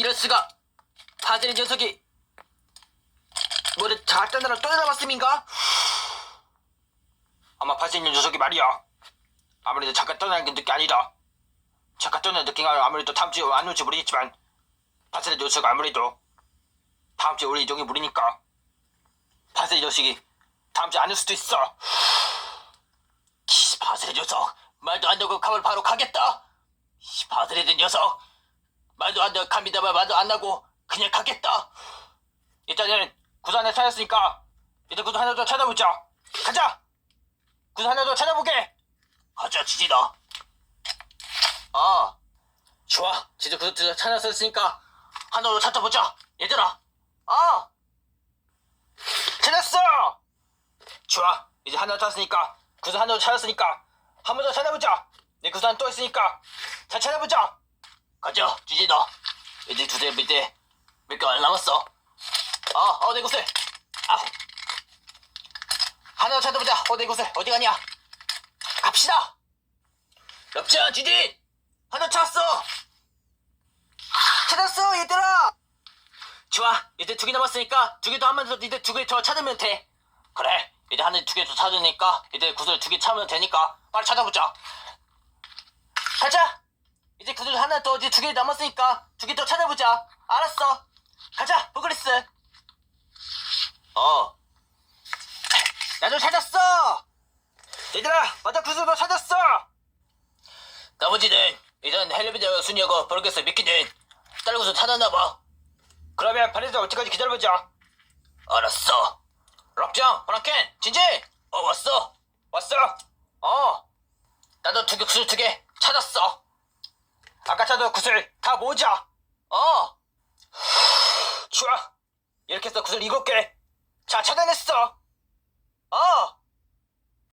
이럴 수가. 파들의 녀석이 뭐를 또 남았음인가? 아마 파들의 녀석이 말이야. 아무래도 잠깐 떠나는 게 느낌 아니다. 잠깐 떠나는 느낌은 아무래도 다음 주에 안 올지 모르겠지만 파들의 녀석 아무래도 다음 주에 우리 이동이 무리니까. 파들의 녀석이 다음 주에 안 올 수도 있어. 키 파들의 녀석. 말도 안 되고 가면 바로 가겠다. 이 파들의 녀석 말도 안 되고 갑니다만 말도 안 나고 그냥 가겠다. 일단은 하나 찾았으니까 일단 구두 하나 더 찾아보자. 가자! 구두 하나 더 찾아보게! 가자 지지다 아 좋아. 진짜 구두 두 찾았으니까 하나 더 찾아보자. 얘들아. 아! 찾았어! 좋아. 이제 하나 더 찾았으니까 구두 하나 더 찾았으니까 한 번 더 찾아보자. 내 하나 또 있으니까 잘 찾아보자 가자 지지다 이제 두대 밑에 몇개안 남았어 아, 어, 내 곳을. 아. 하나 더 찾아보자. 어, 내 곳을. 어디 가냐? 갑시다. 럽자, 지진. 하나 찾았어. 찾았어, 얘들아. 좋아. 이제 두 개 남았으니까 두 개 더 하면서 이제 두 개 더 찾으면 돼. 그래. 이제 하나 두 개 더 찾으니까 이제 구슬 두 개 찾으면 되니까 빨리 찾아보자. 가자. 하나 더 이제 두 개 남았으니까 두 개 더 찾아보자. 알았어. 가자, 버그리스. 어. 나도 찾았어. 얘들아, 맞아 구슬도 찾았어. 나머지는 이전 헬리비드 순이하고 버그리스 미끼는 곳을 찾았나봐. 그러면 파리에서 올 때까지 기다려보자. 알았어. 럭장, 브라켄, 진지. 어 왔어. 왔어. 어. 나도 두개 구슬 두개 찾았어. 아까 찾은 구슬 다 모으자. 어. 좋아. 이렇게 해서 구슬 일곱 개. 자, 찾아냈어. 어.